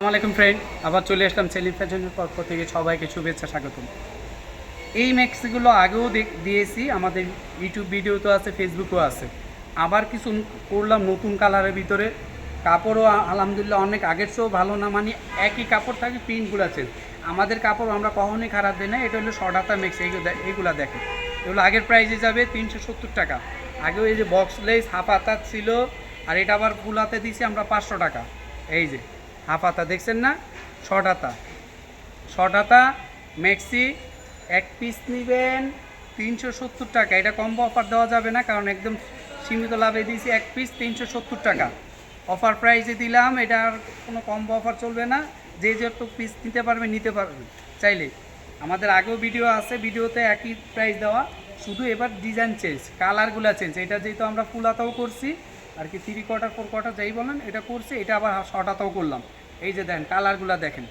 আসসালামু আলাইকুম ফ্রেন্ড আবার চলে আসলাম সেলিম ফ্যাশনের পক্ষ থেকে সবাইকে শুভেচ্ছা, স্বাগতম। এই ম্যাক্সিগুলো আগেও দিয়েছি, আমাদের ইউটিউব ভিডিওতেও আছে ফেসবুকেও আছে। আবার কিছু করলাম নতুন কালারের ভিতরে। কাপড়ও আলহামদুলিল্লাহ অনেক আগের চেয়েও ভালো না মানে একই কাপড় থাকে প্রিন্টগুলো আছে। আমাদের কাপড় আমরা কখনোই খারাপ দিই না, এটা হলো শর্টাতা ম্যাক্স এইগুলো দেখে এগুলো আগের প্রাইসে যাবে তিনশো সত্তর টাকা। আগেও এই যে বক্স লেস হাফ হাতা ছিল, আর এটা আবার ফুল হাতে দিয়েছি আমরা পাঁচশো টাকা। এই যে। হাফ হাতা দেখছেন না? শর্ট হাতা ম্যাক্সি এক পিস নেবেন, তিনশো সত্তর টাকা। এটা কম্বো অফার দেওয়া যাবে না, কারণ একদম সীমিত লাভে দিয়েছি এক পিস তিনশো সত্তর টাকা। অফার প্রাইসে দিলাম এটার কোনো কম্বো অফার চলবে না। যে যত পিস নিতে পারবে নিতে পারবে। চাইলে, আমাদের আগেও ভিডিও আছে ভিডিওতে একই প্রাইস দেওয়া। শুধু এবার ডিজাইন চেঞ্জ কালারগুলো চেঞ্জ এটা যেহেতু আমরা ফুল হাতাও করছি, আর কি থ্রি কোয়ার্টার ফোর কোয়ার্টার যাই বলেন, এটা করছি, এটা আবার শর্ট হাতাও করলাম। এই যে দেখেন কালারগুলো দেখেন।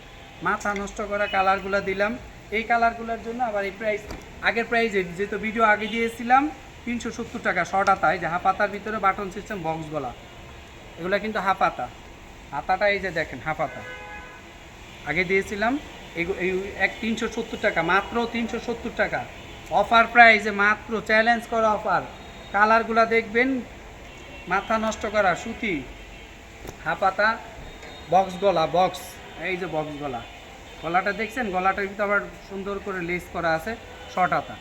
মাথা নষ্ট করা কালারগুলো দিলাম। এই কালারগুলোর জন্য আবার এই প্রাইস আগের প্রাইসে যেহেতু ভিডিও আগে দিয়েছিলাম, তিনশো সত্তর টাকা শর্ট যে হাফ হাতার ভিতরে বাটন সিস্টেম বক্স গলা। এগুলো কিন্তু হাফ হাতা হাতাটা এই যে দেখেন, হাফাতা। আগে দিয়েছিলাম এই- এক তিনশো সত্তর টাকা, মাত্র তিনশো সত্তর টাকা। অফার প্রাইসে মাত্র চ্যালেঞ্জ করা অফার কালারগুলো দেখবেন, মাথা নষ্ট করা সুতি হাপাতা বক্স গলা বক্স এই যে বক্স গলা। গলাটা দেখছেন? গলাটার ভিতরে আবার সুন্দর করে লেস করা আছে শর্ট হাতা।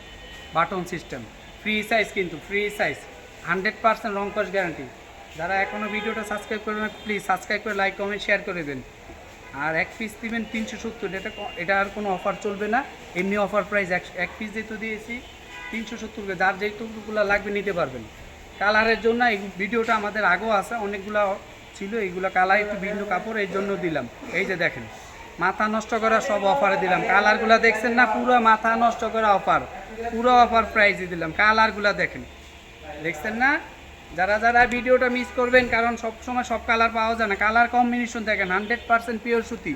বাটন সিস্টেম ফ্রি সাইজ কিন্তু ফ্রি সাইজ হান্ড্রেড পার্সেন্ট রং কস গ্যারান্টি যারা এখনও ভিডিওটা সাবস্ক্রাইব করবেন প্লিজ সাবস্ক্রাইব করে লাইক কমেন্ট শেয়ার করে দেন। আর এক পিস দিবেন তিনশো সত্তর। এটা এটা আর কোনো অফার চলবে না। এমনি অফার প্রাইস এক এক পিস যেহেতু দিয়েছি, তিনশো সত্তর করে যার যেটুকুগুলো লাগবে নিতে পারবেন। কালারের জন্য এই ভিডিওটা আমাদের আগেও আছে, অনেকগুলো ছিল এইগুলো কালার একটু ভিন্ন কাপড়, এই জন্য দিলাম। এই যে দেখেন, মাথা নষ্ট করা সব অফারে দিলাম। কালারগুলো দেখছেন না? পুরো মাথা নষ্ট করা অফার পুরো অফার প্রাইসে দিলাম। কালারগুলো দেখেন। দেখছেন না? যারা যারা ভিডিওটা মিস করবেন, কারণ সব সময় সব কালার পাওয়া যায় না। কালার কম্বিনেশন দেখেন হান্ড্রেড পার্সেন্ট পিওর সুতি।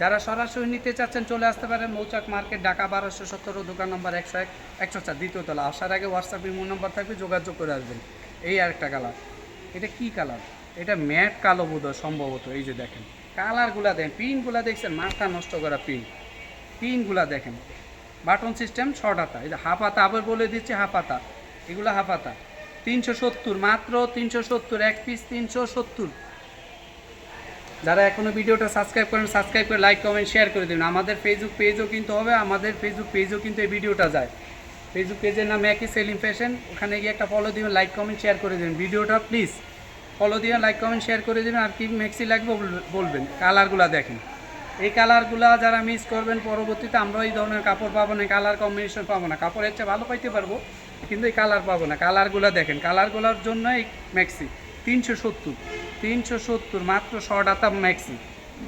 যারা সরাসরি নিতে চাচ্ছেন, চলে আসতে পারেন মৌচাক মার্কেট, ঢাকা বারোশো সতেরো, দোকান নম্বর একশো এক, একশো চার, দ্বিতীয় তলা। আসার আগে হোয়াটসঅ্যাপ ইমো নম্বর থাকবে, যোগাযোগ করে আসবেন। এই আরেকটা কালার এটা কি কালার এটা ম্যাট কালো বোধ সম্ভবত, এই যে দেখেন। কালারগুলা দেখেন, পিনগুলা দেখছেন, মাথা নষ্ট করা পিন। পিনগুলা দেখেন। বাটন সিস্টেম হাতা, এই যে হাফ হাতা আবার বলে দিচ্ছি হাফ হাতা। এগুলো হাফ হাতা। তিনশো সত্তর, মাত্র তিনশো সত্তর, এক পিস তিনশো সত্তর। যারা এখনও ভিডিওটা সাবস্ক্রাইব করেন, সাবস্ক্রাইব করে লাইক, কমেন্ট, শেয়ার করে দিন আমাদের ফেসবুক পেজও কিন্তু হবে, আমাদের ফেসবুক পেজও কিন্তু এই ভিডিওটা যায়। ফেসবুক পেজের নাম একই সেলিম ফ্যাশন, ওখানে গিয়ে একটা ফলো দিবেন, লাইক, কমেন্ট, শেয়ার করে দিবেন। ভিডিওটা প্লিজ ফলো দিবেন লাইক কমেন্ট শেয়ার করে দিবেন। আর কি ম্যাক্সি লাগবে বল- বলবেন। কালারগুলো দেখেন। এই কালারগুলা যারা মিস করবেন পরবর্তীতে, আমরা এই ধরনের কাপড় পাবো না কালার কম্বিনেশন পাবো না। কাপড়ের চেয়ে ভালো পাইতে পারব, কিন্তু এই কালার পাবো না। কালারগুলো দেখেন। কালারগুলোর জন্য এই ম্যাক্সি তিনশো সত্তর। তিনশো সত্তর মাত্র শর্ট আতা ম্যাক্সি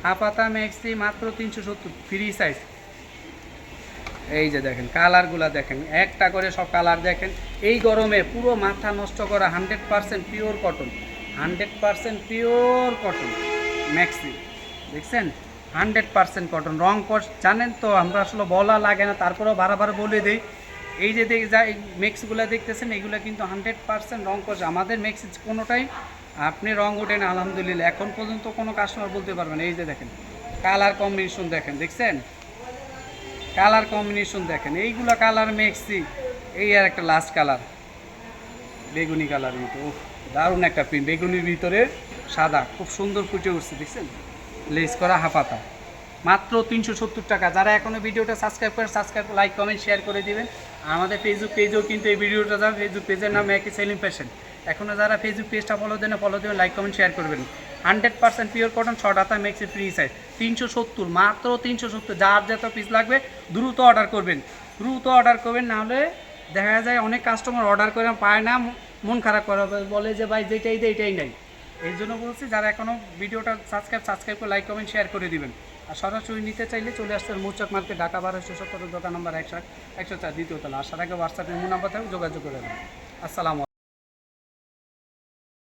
হাফ হাতা ম্যাক্সি মাত্র তিনশো সত্তর। ফ্রি সাইজ এই যে দেখেন কালারগুলো দেখেন। একটা করে সব কালার দেখেন। এই গরমে পুরো মাথা নষ্ট করা hundred percent pure cotton hundred percent pure cotton, maxi. দেখছেন? হান্ড্রেড পারসেন্ট কটন, রং কস জানেন তো, আমরা আসলে বলা লাগে না, তারপরেও বারবার বলে দিই। এই যে দেখ যা মিক্সগুলো দেখতেছেন, এগুলো কিন্তু হান্ড্রেড পারসেন্ট রং কস। আমাদের মিক্স কোনোটাই আপনি রং ওঠেন আলহামদুলিল্লাহ। এখন পর্যন্ত কোনো কাস্টমার বলতে পারবেন এই যে দেখেন কালার কম্বিনেশন দেখেন, দেখছেন? কালার কম্বিনেশন দেখেন, এইগুলো কালার মেক্সি এই আর একটা লাস্ট কালার বেগুনি কালার মতো দারুণ একটা প্রিন্ট বেগুনির ভিতরে সাদা, খুব সুন্দর ফুটে উঠছে, দেখছেন? লেস করা হাফাতা। মাত্র তিনশো সত্তর টাকা। যারা এখনও ভিডিওটা সাবস্ক্রাইব করেন সাবস্ক্রাইব লাইক কমেন্ট শেয়ার করে দিবেন। আমাদের ফেসবুক পেজেও কিন্তু এই ভিডিওটা যাবে ফেসবুক পেজের নাম একই সেলিং ফ্যাশন এখনও যারা ফেসবুক পেজটা ফলো দেন ফলো দেবেন লাইক কমেন্ট শেয়ার করবেন। Hundred percent pure cotton short হাতা মেক্সি ফ্রি সাইজ তিনশো সত্তর, মাত্র তিনশো সত্তর। যার যত পিস লাগবে, দ্রুত অর্ডার করবেন। দ্রুত অর্ডার করবেন নাহলে দেখা যায় অনেক কাস্টমার অর্ডার করে পায় না। মন খারাপ করে বলে যে ভাই যেটাই দেয় এটাই নাই। এই জন্য বলছি, যারা এখনও ভিডিওটা সাবস্ক্রাইব সাবস্ক্রাইব করে লাইক কমেন্ট শেয়ার করে দিবেন। আর সরাসরি নিতে চাইলে চলে আসতে মূর্চক মার্কেট, ঢাকা বারোশো সত্তর দোকান নম্বর একশো একশো চার, দ্বিতীয় তলা। আসার হোয়াটসঅ্যাপে মো থাকবে, যোগাযোগ করে দেবেন আসসালামু